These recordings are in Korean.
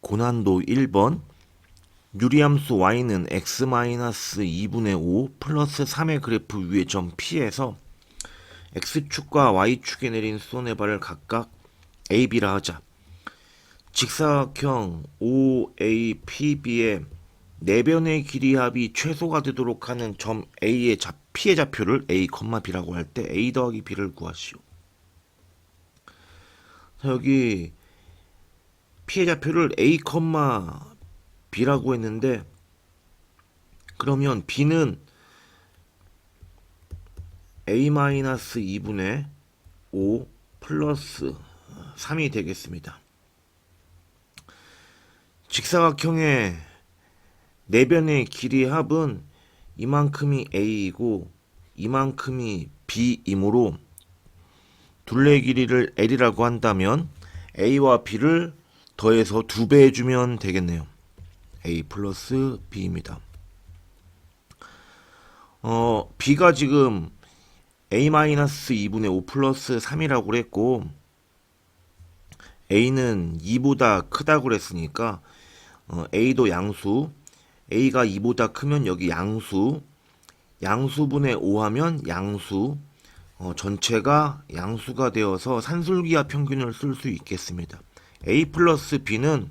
고난도 1번 유리함수 y는 x-2분의 5 플러스 3의 그래프 위의 점 P에서 x축과 y축에 내린 수선의 발을 각각 a, b라 하자. 직사각형 OAPB의 내변의 길이 합이 최소가 되도록 하는 점 A의 좌, P의 좌표를 A, B라고 할 때 A 더하기 B를 구하시오. 자, 여기 좌표를 A, B라고 했는데 그러면 B는 A-2분의 5 플러스 3이 되겠습니다. 직사각형의 내변의 길이 합은 이만큼이 A이고 이만큼이 B이므로 둘레 길이를 L이라고 한다면 A와 B를 더해서 두 배 해주면 되겠네요. A 플러스 B입니다. 어, B가 지금 A-2분의 5 플러스 3이라고 그랬고 A는 2보다 크다고 그랬으니까 어, A도 양수 A가 2보다 크면 여기 양수 양수분의 5 하면 양수 어, 전체가 양수가 되어서 산술기하 평균을 쓸 수 있겠습니다. A 플러스 B는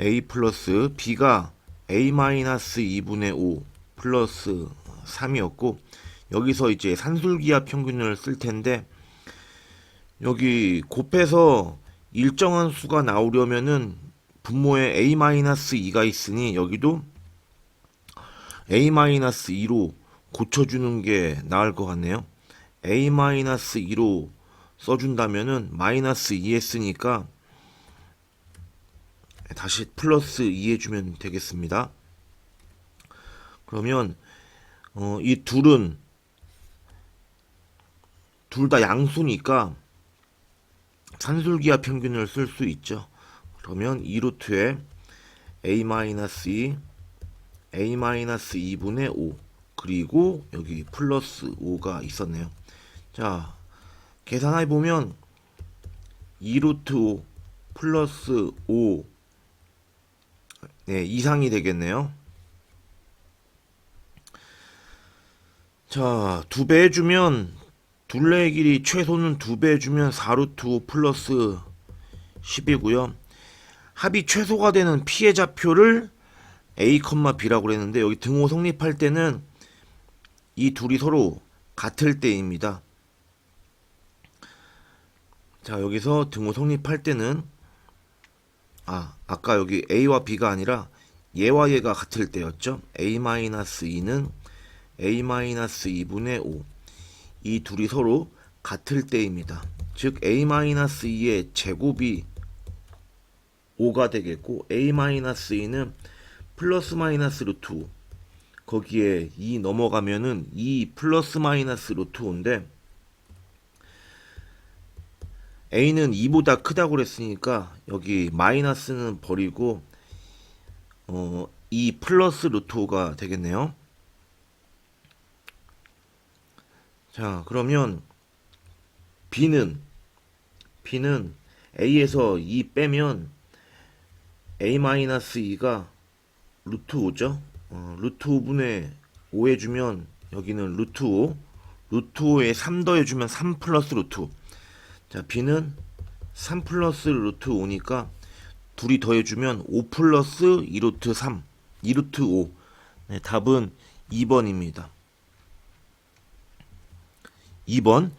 A 플러스 B가 A-2분의 5 플러스 3이었고 여기서 이제 산술기하 평균을 쓸 텐데 여기 곱해서 일정한 수가 나오려면은 분모에 A-2가 있으니 여기도 A-2로 고쳐주는 게 나을 것 같네요. A-2로 써준다면은 마이너스 2 했으니까 다시 플러스 2 해주면 되겠습니다. 그러면 어, 이 둘은 둘 다 양수니까 산술기하 평균을 쓸 수 있죠. 그러면 2루트에 a-2 a-2분의 5 그리고 여기 플러스 5가 있었네요. 자 계산해 보면 2루트 5 플러스 5 네, 이상이 되겠네요. 자, 두 배 해주면 둘레의 길이 최소는 두 배 해주면 4루트 5 플러스 10이고요. 합이 최소가 되는 피해 좌표를 A, B라고 그랬는데 여기 등호 성립할 때는 이 둘이 서로 같을 때입니다. 자, 여기서 등호 성립할 때는 아, 아까 여기 A와 B가 아니라 얘와 얘가 같을 때였죠. A-2는 A-2분의 5. 이 둘이 서로 같을 때입니다. 즉 A-2의 제곱이 5가 되겠고 A-2는 플러스 마이너스 루트 5. 거기에 2 넘어가면은 2 플러스 마이너스 루트 5인데 A는 2보다 크다고 그랬으니까 여기 마이너스는 버리고 어, 2 플러스 루트 5가 되겠네요. 자, 그러면 B는 B는 A에서 2 빼면 A-2가 루트 5죠. 어, 루트 5분의 5 해주면 여기는 루트 5 루트 5에 3 더해주면 3 플러스 루트 5 자, B는 3 플러스 루트 5니까 둘이 더해주면 5 플러스 2루트 3, 2루트 5. 네, 답은 2번입니다. 2번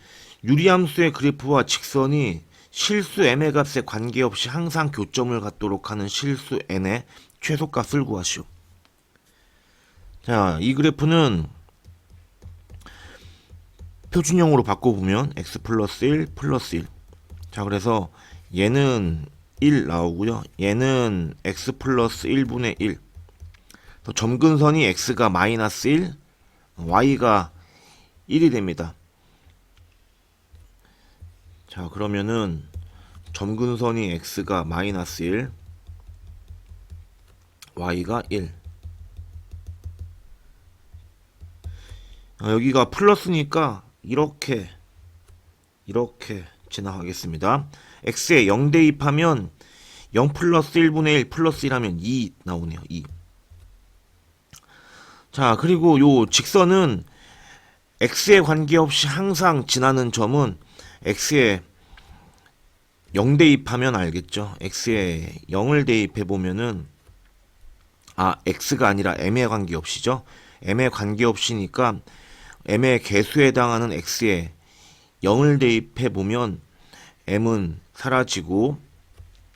유리함수의 그래프와 직선이 실수 n의 값에 관계없이 항상 교점을 갖도록 하는 실수 n의 최소값을 구하시오. 자, 이 그래프는 표준형으로 바꿔보면 x 플러스 1 플러스 1. 자, 그래서 얘는 1 나오고요. 얘는 x 플러스 1분의 1. 점근선이 x가 마이너스 1, y가 1이 됩니다. 자, 그러면은 점근선이 x가 마이너스 1, y가 1. 아, 여기가 플러스니까 이렇게 이렇게 지나가겠습니다. x에 0 대입하면 0 플러스 1분의 1 플러스 1 하면 2 나오네요. 2. 자, 그리고 요 직선은 x에 관계없이 항상 지나는 점은 x에 0 대입하면 알겠죠. x에 0을 대입해 보면은 아, x가 아니라 m에 관계없이죠. m에 관계없이니까 m의 개수에 해당하는 x에 0을 대입해 보면 m은 사라지고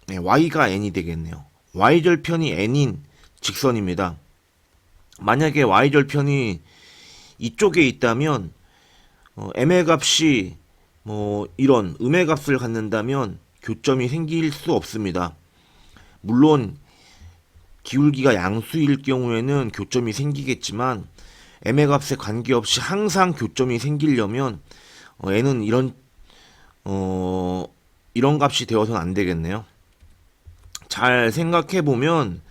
네, y가 n이 되겠네요. y절편이 n인 직선입니다. 만약에 y절편이 이쪽에 있다면 어, m의 값이 뭐 이런 음의 값을 갖는다면 교점이 생길 수 없습니다. 물론 기울기가 양수일 경우에는 교점이 생기겠지만 m의 값에 관계없이 항상 교점이 생기려면 어, n은 이런 어 이런 값이 되어서는 안 되겠네요. 잘 생각해 보면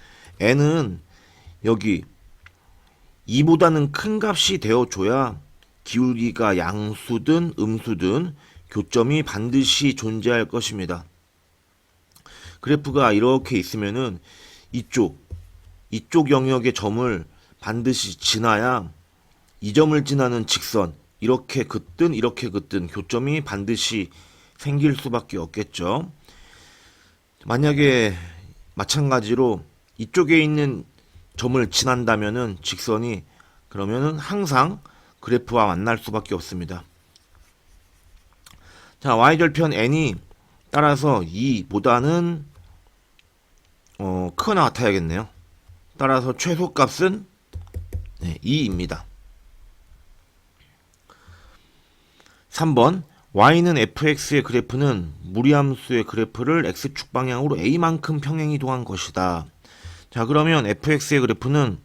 n은 여기 2보다는 큰 값이 되어줘야 기울기가 양수든 음수든 교점이 반드시 존재할 것입니다. 그래프가 이렇게 있으면은 이쪽, 이쪽 영역의 점을 반드시 지나야 이 점을 지나는 직선, 이렇게 긋든 이렇게 긋든 교점이 반드시 생길 수밖에 없겠죠. 만약에 마찬가지로 이쪽에 있는 점을 지난다면은 직선이 그러면은 항상 그래프와 만날 수밖에 없습니다. 자, y절편 n이 따라서 2보다는 어, 크거나 같아야겠네요. 따라서 최소값은 네, 2입니다. 3번 y는 fx의 그래프는 무리함수의 그래프를 x축 방향으로 a만큼 평행 이동한 것이다. 자 그러면 fx의 그래프는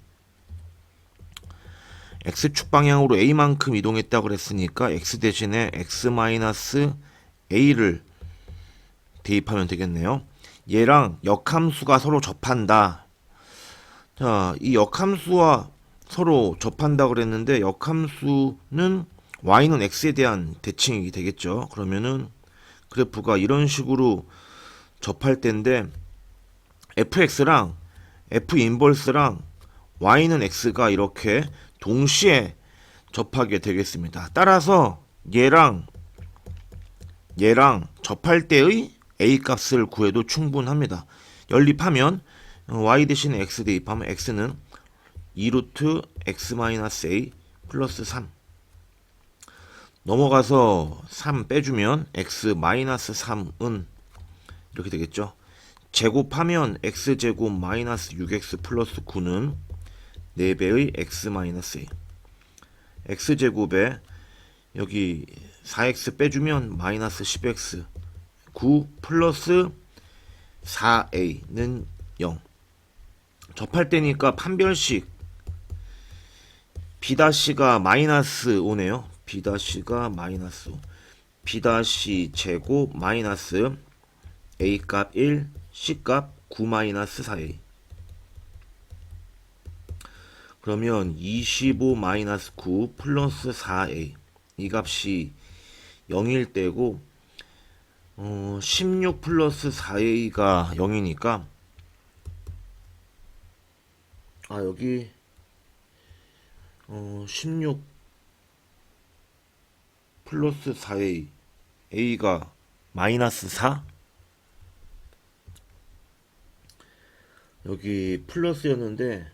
x축 방향으로 a만큼 이동했다고 그랬으니까 x 대신에 x-a를 대입하면 되겠네요. 얘랑 역함수가 서로 접한다. 자, 이 역함수와 서로 접한다 그랬는데 역함수는 y는 x에 대한 대칭이 되겠죠. 그러면은 그래프가 이런 식으로 접할 때인데 fx랑 f 인버스랑 y는 x가 이렇게 동시에 접하게 되겠습니다. 따라서 얘랑 얘랑 접할 때의 a 값을 구해도 충분합니다. 연립하면 y 대신에 x 대입하면 x는 2루트 x-a 플러스 3 넘어가서 3 빼주면 x-3은 이렇게 되겠죠. 제곱하면 x제곱 마이너스 6x 플러스 9는 4배의 x-a x제곱에 여기 4x 빼주면 마이너스 10x 9 플러스 4a는 0 접할 때니까 판별식 b-가 마이너스 5네요 b-가 마이너스 5 b- 제곱 마이너스 a 값 1 c 값 9 마이너스 4a 그러면 25 마이너스 9 플러스 4a 이 값이 0일 때고 어, 16 플러스 4a가 0이니까 아 여기 어, 16 플러스 4a a가 마이너스 4 여기 플러스였는데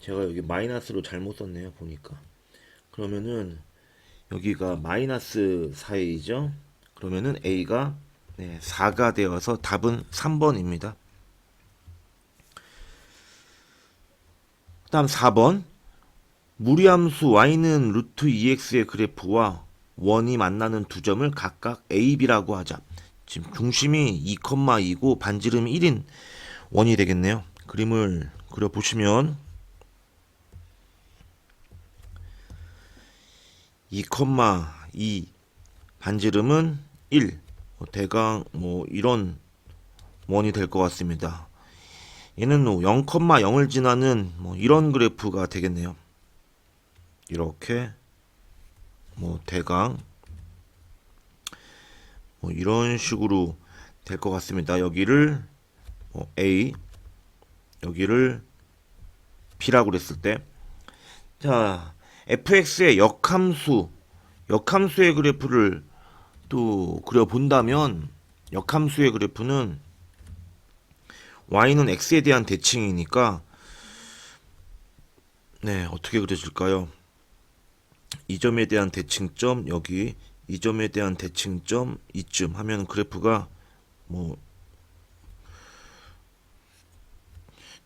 제가 여기 마이너스로 잘못 썼네요 보니까. 그러면은 여기가 마이너스 4a죠? 그러면은 a가 네, 4가 되어서 답은 3번입니다. 그 다음 4번. 무리함수 y는 루트 2x의 그래프와 원이 만나는 두 점을 각각 a, b라고 하자 지금 중심이 2,2고 반지름이 1인 원이 되겠네요 그림을 그려보시면 2,2 반지름은 1뭐 대강 뭐 이런 원이 될 것 같습니다. 얘는 0,0을 뭐 지나는 뭐 이런 그래프가 되겠네요. 이렇게 뭐 대강 뭐 이런 식으로 될 것 같습니다. 여기를 어, A 여기를 B라고 그랬을 때 자, fx의 역함수 역함수의 그래프를 또 그려 본다면 역함수의 그래프는 y는 x에 대한 대칭이니까 네, 어떻게 그려질까요? 이 점에 대한 대칭점 여기 이 점에 대한 대칭점 이쯤 하면 그래프가 뭐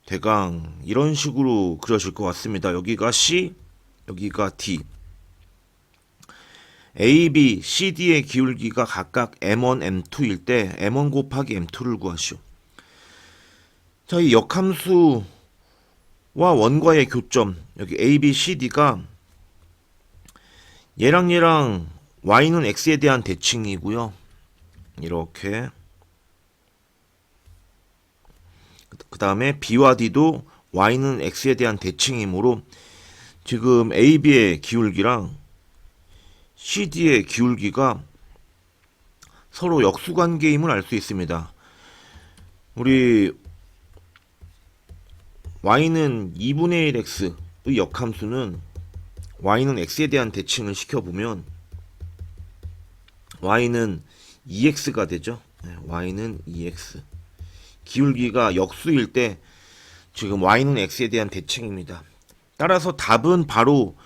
대강 이런 식으로 그려질 것 같습니다. 여기가 C, 여기가 D. A, B, C, D의 기울기가 각각 M1, M2일 때 M1 곱하기 M2를 구하시오. 자, 이 역함수와 원과의 교점 여기 A, B, C, D가 얘랑 얘랑 y는 x에 대한 대칭이고요. 이렇게 그 다음에 b와 d도 y는 x에 대한 대칭이므로 지금 a, b의 기울기랑 c, d의 기울기가 서로 역수관계임을 알 수 있습니다. 우리 y는 2분의 1x의 역함수는 y는 x에 대한 대칭을 시켜보면 y는 2x가 되죠. 네, y는 2x. 기울기가 역수일 때 지금 y는 x에 대한 대칭입니다. 따라서 답은 바로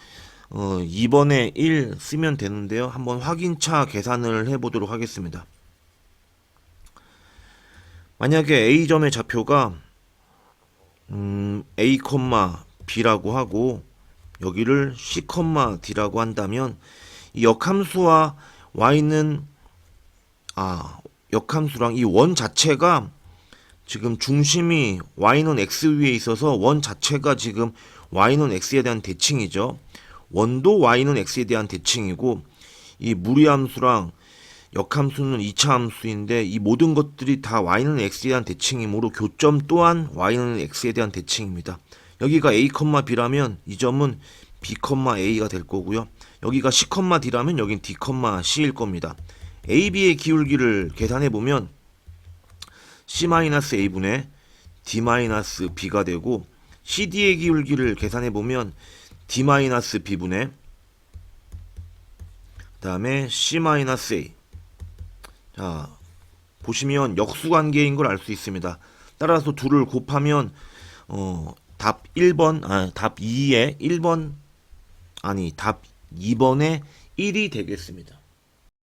어, 2번에 1 쓰면 되는데요. 한번 확인차 계산을 해보도록 하겠습니다. 만약에 A점의 좌표가 음, A, B라고 하고 여기를 C, D라고 한다면 이 역함수와 y는 아 역함수랑 이 원 자체가 지금 중심이 y는 x 위에 있어서 원 자체가 지금 y는 x에 대한 대칭이죠. 원도 y는 x에 대한 대칭이고 이 무리함수랑 역함수는 2차 함수인데 이 모든 것들이 다 y는 x에 대한 대칭이므로 교점 또한 y는 x에 대한 대칭입니다. 여기가 a, b라면 이 점은 b, a가 될 거고요. 여기가 c, d라면 여긴 d, c일 겁니다. a, b의 기울기를 계산해 보면 c-a분의 d-b가 되고 cd의 기울기를 계산해 보면 d-b분의 그 다음에 c-a 자 보시면 역수관계인 걸 알 수 있습니다. 따라서 둘을 곱하면 어, 답 1번 아, 답 2에 1번 아니 답 2번에 1이 되겠습니다.